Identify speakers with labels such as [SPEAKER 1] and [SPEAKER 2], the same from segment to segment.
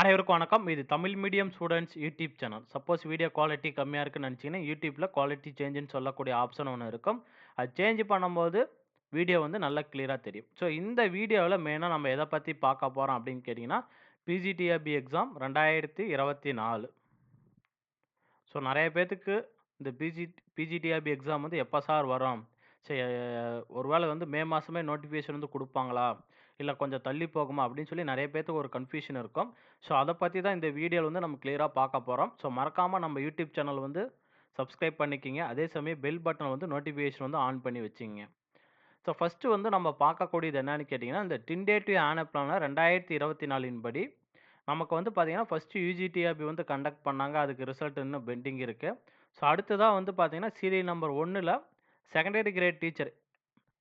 [SPEAKER 1] அனைவருக்கும் வணக்கம். இது Tamil medium students YouTube channel. Suppose video quality கம்மியாக இருக்குன்னு நினச்சிங்கன்னா யூடியூப்பில் குவாலிட்டி சேஞ்சுன்னு சொல்லக்கூடிய ஆப்ஷன் ஒன்று இருக்கும். அது சேஞ்ச் பண்ணும்போது வீடியோ வந்து நல்லா கிளியராக தெரியும். ஸோ இந்த வீடியோவில் மெயினாக நம்ம எதை பற்றி பார்க்க போகிறோம் அப்படின்னு கேட்டிங்கன்னா பிஜிடிஆர்பி எக்ஸாம் 2024. ஸோ நிறைய பேர்த்துக்கு இந்த பிஜி பிஜிடிஆபி எக்ஸாம் வந்து எப்போ சார் வரும்? சரி ஒருவேளை வந்து மே மாதமே நோட்டிஃபிகேஷன் வந்து கொடுப்பாங்களா இல்லை கொஞ்சம் தள்ளி போகுமா? அப்படின்னு சொல்லி நிறைய பேர்த்துக்கு ஒரு கன்ஃப்யூஷன் இருக்கும். ஸோ அதை பற்றி தான் இந்த வீடியோவில் வந்து நம்ம கிளியராக பார்க்க போகிறோம் ஸோ மறக்காம நம்ம யூடியூப் சேனல் வந்து சப்ஸ்கிரைப் பண்ணிக்கிங்க அதே சமயம் பெல் பட்டன் வந்து நோட்டிஃபிகேஷன் வந்து ஆன் பண்ணி வச்சுங்க ஸோ ஃபஸ்ட்டு வந்து நம்ம பார்க்கக்கூடியது என்னன்னு கேட்டிங்கன்னா இந்த டென்டேட்டிவ் ஆனுவல் பிளானர் 2024 படி நமக்கு வந்து பார்த்திங்கன்னா ஃபஸ்ட்டு யூஜிடிஆபி வந்து கண்டக்ட் பண்ணாங்க. அதுக்கு ரிசல்ட் இன்னும் பெண்டிங் இருக்குது ஸோ அடுத்ததாக வந்து பார்த்திங்கன்னா சீரியல் நம்பர் ஒன்றில் செகண்டரி கிரேட் டீச்சர்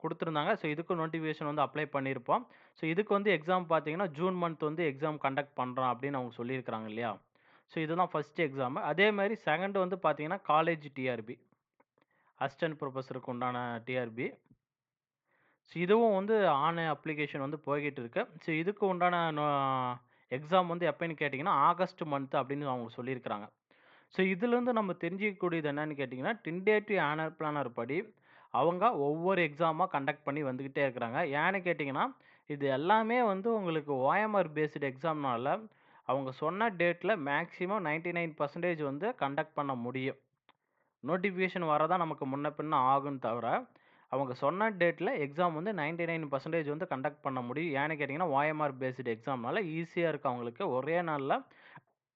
[SPEAKER 1] கொடுத்துருந்தாங்க ஸோ இதுக்கும் நோட்டிஃபிகேஷன் வந்து அப்ளை பண்ணியிருப்போம். ஸோ இதுக்கு வந்து எக்ஸாம் பார்த்தீங்கன்னா, ஜூன் மந்த் வந்து எக்ஸாம் கண்டக்ட் பண்ணுறான் அப்படின்னு அவங்க சொல்லியிருக்கிறாங்க இல்லையா? ஸோ இதுதான் ஃபஸ்ட்டு எக்ஸாமு. அதே மாதிரி செகண்ட் வந்து பார்த்தீங்கன்னா, காலேஜ் டிஆர்பி. அசிஸ்டன்ட் ப்ரொஃபஸருக்கு உண்டான டிஆர்பி. ஸோ இதுவும் வந்து ஆன் அப்ளிகேஷன் வந்து போய்கிட்டு இருக்கு. ஸோ இதுக்கு உண்டான எக்ஸாம் வந்து எப்போன்னு கேட்டிங்கன்னா ஆகஸ்ட் மந்த் அப்படின்னு அவங்க சொல்லியிருக்கிறாங்க. ஸோ இதுலேருந்து நம்ம தெரிஞ்சுக்கக்கூடியது என்னன்னு கேட்டிங்கன்னா டென்டேட்டிவ் ஆனர் பிளானர் படி அவங்க ஒவ்வொரு எக்ஸாமாக கண்டக்ட் பண்ணி வந்துக்கிட்டே இருக்கிறாங்க. ஏன்னு கேட்டிங்கன்னா இது எல்லாமே வந்து உங்களுக்கு ஓஎம்ஆர் பேஸ்டு எக்ஸாம்னால, அவங்க சொன்ன டேட்டில் மேக்ஸிமம் 99% வந்து கண்டக்ட் பண்ண முடியும். நோட்டிஃபிகேஷன் வரதான் நமக்கு முன்ன பின்ன ஆகும் தவிர, அவங்க சொன்ன டேட்டில் எக்ஸாம் வந்து 99% வந்து கண்டக்ட் பண்ண முடியும். ஏன்னு கேட்டிங்கன்னா ஓஎம்ஆர் பேஸ்டு எக்ஸாம்னால ஈஸியாக இருக்குது அவங்களுக்கு. ஒரே நாளில்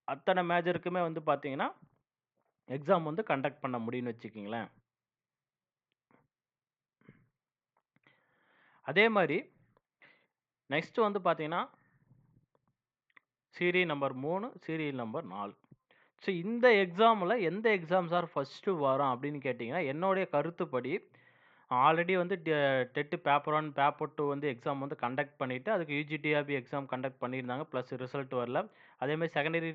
[SPEAKER 1] அத்தனை மேஜருக்குமே வந்து பார்த்தீங்கன்னா, எக்ஸாம் வந்து கண்டக்ட் பண்ண முடியும்னு வச்சுக்கிங்களேன் அதே மாதிரி நெக்ஸ்ட் வந்து பார்த்தீங்கன்னா சீரியல் நம்பர் மூணு சீரியல் நம்பர் நாலு ஸோ இந்த எக்ஸாமில் எந்த எக்ஸாம் சார் ஃபர்ஸ்ட்டு வரும் அப்படின்னு கேட்டிங்கன்னா என்னுடைய கருத்துப்படி ஆல்ரெடி வந்து டெ பேப்பர் ஒன் பேப்பர் டூ வந்து எக்ஸாம் வந்து கண்டக்ட் பண்ணிவிட்டு அதுக்கு யூஜிடிஆர்பி எக்ஸாம் கண்டக்ட் பண்ணியிருந்தாங்க. ப்ளஸ் ரிசல்ட் வரல. அதேமாதிரி செகண்டரி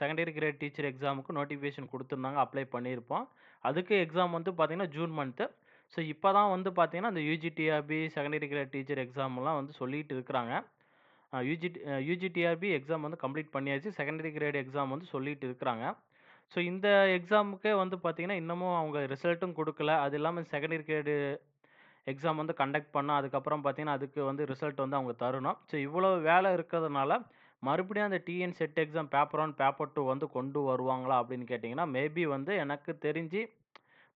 [SPEAKER 1] செகண்டரி கிரேட் டீச்சர் எக்ஸாமுக்கு நோட்டிஃபிகேஷன் கொடுத்துருந்தாங்க அப்ளை பண்ணியிருப்போம். அதுக்கு எக்ஸாம் வந்து பார்த்தீங்கன்னா, ஜூன் மந்த்து. ஸோ இப்போ தான் வந்து பார்த்தீங்கன்னா, அந்த யுஜிடிஆர்பி, செகண்டரி கிரேட் டீச்சர் எக்ஸாம்லாம் வந்து சொல்லிட்டு இருக்கிறாங்க. யூஜி யூஜிடிஆர்பி எக்ஸாம் வந்து கம்ப்ளீட் பண்ணியாச்சு. செகண்டரி கிரேட் எக்ஸாம் வந்து சொல்லிட்டு இருக்கிறாங்க. ஸோ இந்த எக்ஸாமுக்கே வந்து பார்த்தீங்கன்னா, இன்னமும் அவங்க ரிசல்ட்டும் கொடுக்கல அது இல்லாமல் செகண்டரி கிரேடு எக்ஸாம் வந்து கண்டக்ட் பண்ணால் அதுக்கப்புறம் பார்த்தீங்கன்னா, அதுக்கு வந்து ரிசல்ட் வந்து அவங்க தரணும். ஸோ இவ்வளோ வேலை இருக்கிறதுனால, மறுபடியும் அந்த TN SET exam paper one paper two வந்து கொண்டு வருவாங்களா அப்படின்னு கேட்டிங்கன்னா மேபி வந்து எனக்கு தெரிஞ்சு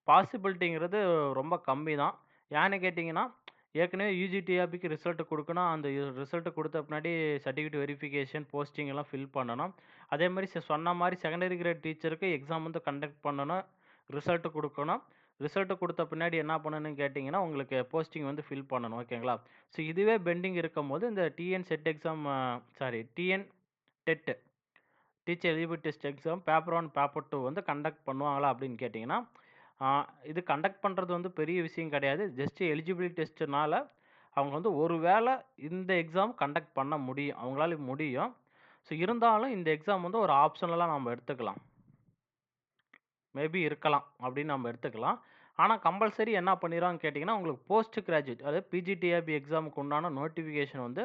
[SPEAKER 1] பாசிபிலிட்டிங்கிறது ரொம்ப கம்மி தான். ஏன்னு கேட்டிங்கன்னா ஏற்கனவே யூஜிடிஆபிக்கு ரிசல்ட் கொடுக்கணும் அந்த ரிசல்ட் கொடுத்த பின்னாடி சர்டிஃபிகேட் வெரிஃபிகேஷன், போஸ்டிங் எல்லாம் ஃபில் பண்ணணும். அதே மாதிரி சொன்ன மாதிரி செகண்டரி கிரேட் டீச்சருக்கு எக்ஸாம் வந்து கண்டக்ட் பண்ணணும். ரிசல்ட் கொடுக்கணும் ரிசல்ட்டு கொடுத்த பின்னாடி என்ன பண்ணணும்னு கேட்டிங்கன்னா உங்களுக்கு போஸ்டிங் வந்து ஃபில் பண்ணணும். ஓகேங்களா? ஸோ இதுவே பெண்டிங் இருக்கும்போது, இந்த TN SET exam sorry TN TET teacher eligibility test exam paper one paper two வந்து கண்டக்ட் பண்ணுவாங்களா அப்படின்னு கேட்டிங்கன்னா இது கண்டக்ட் பண்ணுறது வந்து பெரிய விஷயம் கிடையாது. ஜஸ்ட்டு எலிஜிபிலிட்டி டெஸ்ட்டுனால அவங்க வந்து ஒரு வேளை இந்த எக்ஸாம் கண்டக்ட் பண்ண முடியும். அவங்களால முடியும். ஸோ இருந்தாலும் இந்த எக்ஸாம் வந்து ஒரு ஆப்ஷனலாக நம்ம எடுத்துக்கலாம். மேபி இருக்கலாம் அப்படின்னு நம்ம எடுத்துக்கலாம். ஆனால் கம்பல்சரி என்ன பண்ணிடுறான்னு கேட்டிங்கன்னா உங்களுக்கு போஸ்ட் கிராஜுவேட் அதாவது பிஜிடிஆர்பி எக்ஸாமுக்கு உண்டான நோட்டிஃபிகேஷன் வந்து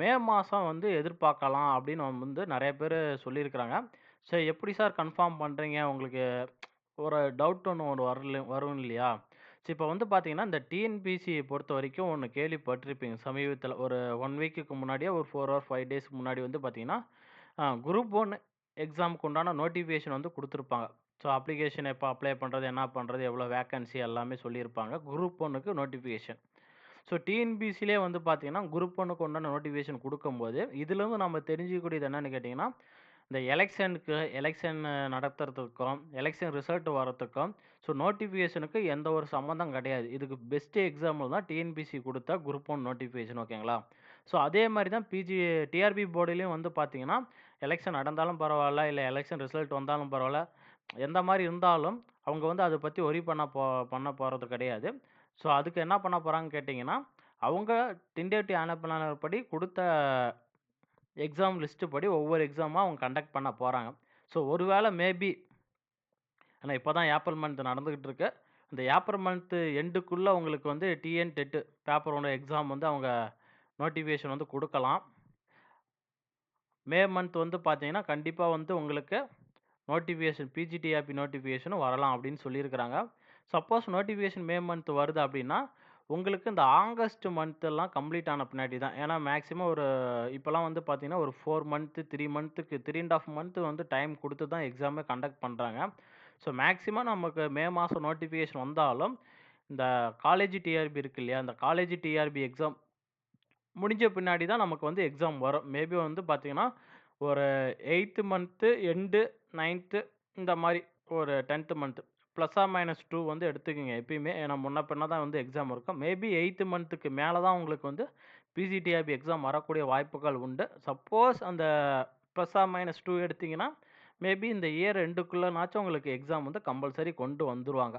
[SPEAKER 1] மே மாதம் வந்து எதிர்பார்க்கலாம் அப்படின்னு வந்து நிறைய பேர் சொல்லியிருக்கிறாங்க. ஸோ எப்படி சார் கன்ஃபார்ம் பண்ணுறீங்க உங்களுக்கு ஒரு டவுட் ஒன்று ஒரு வரல வரும் இல்லையா? ஸோ இப்போ வந்து பார்த்தீங்கன்னா, இந்த டிஎன்பிசி பொறுத்த வரைக்கும் ஒன்று கேள்விப்பட்டிருப்பீங்க. சமீபத்தில் ஒரு ஒன் வீக்குக்கு முன்னாடியே ஒரு ஃபோர் ஆர் ஃபைவ் டேஸ்க்கு முன்னாடி வந்து பார்த்தீங்கன்னா, குரூப் ஒன் எக்ஸாமுக்கு உண்டான நோட்டிஃபிகேஷன் வந்து கொடுத்துருப்பாங்க ஸோ அப்ளிகேஷன் எப்போ அப்ளை பண்ணுறது என்ன பண்ணுறது எவ்வளோ வேக்கன்சி எல்லாமே சொல்லியிருப்பாங்க. குரூப் ஒன்றுக்கு நோட்டிஃபிகேஷன். ஸோ டிஎன்பிசிலே வந்து பார்த்தீங்கன்னா, குரூப் ஒன்றுக்கு உண்டான நோட்டிஃபிகேஷன் கொடுக்கும்போது இதுலேருந்து நம்ம தெரிஞ்சுக்கூடியது என்னன்னு கேட்டிங்கன்னா இந்த எலெக்ஷனுக்கு எலெக்ஷன் நடத்துறதுக்கும், எலெக்ஷன் ரிசல்ட் வரத்துக்கும் ஸோ நோட்டிஃபிகேஷனுக்கு எந்த ஒரு சம்மந்தம் கிடையாது. இதுக்கு பெஸ்ட்டு எக்ஸாம்பிள் தான் டிஎன்பிஎஸ்சி கொடுத்த குரூப் ஒன் நோட்டிஃபிகேஷன் ஓகேங்களா? ஸோ அதே மாதிரி தான் பிஜி டிஆர்பி போர்டுலேயும் வந்து பார்த்தீங்கன்னா, எலெக்ஷன் நடந்தாலும் பரவாயில்ல இல்லை எலெக்ஷன் ரிசல்ட் வந்தாலும் பரவாயில்ல எந்த மாதிரி இருந்தாலும் அவங்க வந்து அதை பற்றி ஒரி பண்ண போ பண்ண போகிறது கிடையாது. ஸோ அதுக்கு என்ன பண்ண போகிறாங்கன்னு கேட்டிங்கன்னா அவங்க டிண்டேட்டி ஆனுவல் கொடுத்த படி எக்ஸாம் லிஸ்ட்டு படி ஒவ்வொரு எக்ஸாமாக அவங்க கண்டக்ட் பண்ண போகிறாங்க ஸோ ஒருவேளை மேபி ஆனால் இப்போ தான் ஏப்ரல் மந்த் நடந்துக்கிட்டு இருக்கு. இந்த ஏப்ரல் மந்த்து எண்டுக்குள்ளே உங்களுக்கு வந்து டிஎன் டெட்டு பேப்பர் ஒன்று எக்ஸாம் வந்து அவங்க நோட்டிஃபிகேஷன் வந்து கொடுக்கலாம் மே மந்த் வந்து பார்த்தீங்கன்னா, கண்டிப்பாக வந்து உங்களுக்கு நோட்டிஃபிகேஷன் பிஜிடிஆர்பி நோட்டிஃபிகேஷனும் வரலாம் அப்படின்னு சொல்லியிருக்கிறாங்க. சப்போஸ் நோட்டிஃபிகேஷன் மே மந்த் வருது அப்படின்னா, உங்களுக்கு இந்த ஆகஸ்ட் மந்த்தெல்லாம் கம்ப்ளீட் ஆன பின்னாடி தான். ஏன்னா மேக்ஸிமம் ஒரு இப்போலாம் வந்து பார்த்தீங்கன்னா, ஒரு ஃபோர் மந்த்து த்ரீ மந்த்துக்கு 3 1/2 மந்த் வந்து டைம் கொடுத்து தான் எக்ஸாமே கண்டக்ட் பண்ணுறாங்க ஸோ மேக்ஸிமம் நமக்கு மே மாதம் நோட்டிஃபிகேஷன் வந்தாலும், இந்த காலேஜ் டிஆர்பி இருக்கு இல்லையா? அந்த காலேஜ் டிஆர்பி எக்ஸாம் முடிஞ்ச பின்னாடி தான் நமக்கு வந்து எக்ஸாம் வரும். மேபி வந்து பார்த்தீங்கன்னா, ஒரு எயித்து மந்த்து எண்டு, நைன்த்து இந்த மாதிரி ஒரு டென்த்து மந்த்து ப்ளஸ்ஸா மைனஸ் டூ வந்து எடுத்துக்கோங்க எப்பயுமே. ஏன்னா முன்ன பின்ன தான் வந்து எக்ஸாம் இருக்கும். மேபி எயித்து மந்த்துக்கு மேலே தான் உங்களுக்கு வந்து பிசிடிஆபி எக்ஸாம் வரக்கூடிய வாய்ப்புகள் உண்டு. சப்போஸ் அந்த ப்ளஸ்ஸா மைனஸ் டூ எடுத்தீங்கன்னா, மேபி இந்த இயர் ரெண்டுக்குள்ளேனாச்சும் உங்களுக்கு எக்ஸாம் வந்து கம்பல்சரி கொண்டு வந்துருவாங்க.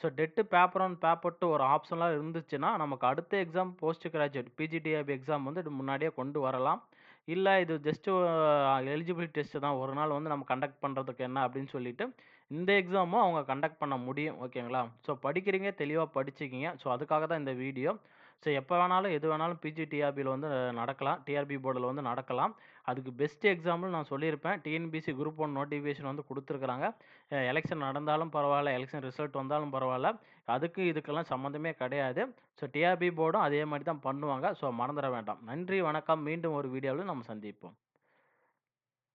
[SPEAKER 1] So TET paper one paper two ஒரு ஆப்ஷனெலாம் இருந்துச்சுன்னா, நமக்கு அடுத்த exam post graduate PGTRB exam வந்து முன்னாடியே கொண்டு வரலாம். இல்லை இது ஜஸ்ட்டு எலிஜிபிலிட்டி டெஸ்ட்டு தான். ஒரு நாள் வந்து நம்ம கண்டக்ட் பண்ணுறதுக்கு என்ன அப்படின்னு சொல்லிட்டு, இந்த எக்ஸாமும் அவங்க கண்டக்ட் பண்ண முடியும். ஓகேங்களா? ஸோ படிக்கிறீங்க தெளிவாக படிச்சுக்கிங்க ஸோ அதுக்காக தான் இந்த வீடியோ. ஸோ எப்போ வேணாலும், எது வேணாலும் பிஜி டிஆர்பியில் வந்து நடக்கலாம். டிஆர்பி போர்டில் வந்து நடக்கலாம். அதுக்கு பெஸ்ட் எக்ஸாம்பிள் நான் சொல்லியிருப்பேன். டிஎன்பிசி குரூப் ஒன் நோட்டிஃபிகேஷன் வந்து கொடுத்துருக்குறாங்க எலெக்ஷன் நடந்தாலும் பரவாயில்ல எலெக்ஷன் ரிசல்ட் வந்தாலும் பரவாயில்ல அதுக்கு இதுக்கெல்லாம் சம்மந்தமே கிடையாது. ஸோ டிஆர்பி போர்டும் அதே மாதிரி தான் பண்ணுவாங்க. ஸோ மறந்துட வேண்டாம். நன்றி, வணக்கம். மீண்டும் ஒரு வீடியோவில் நம்ம சந்திப்போம்.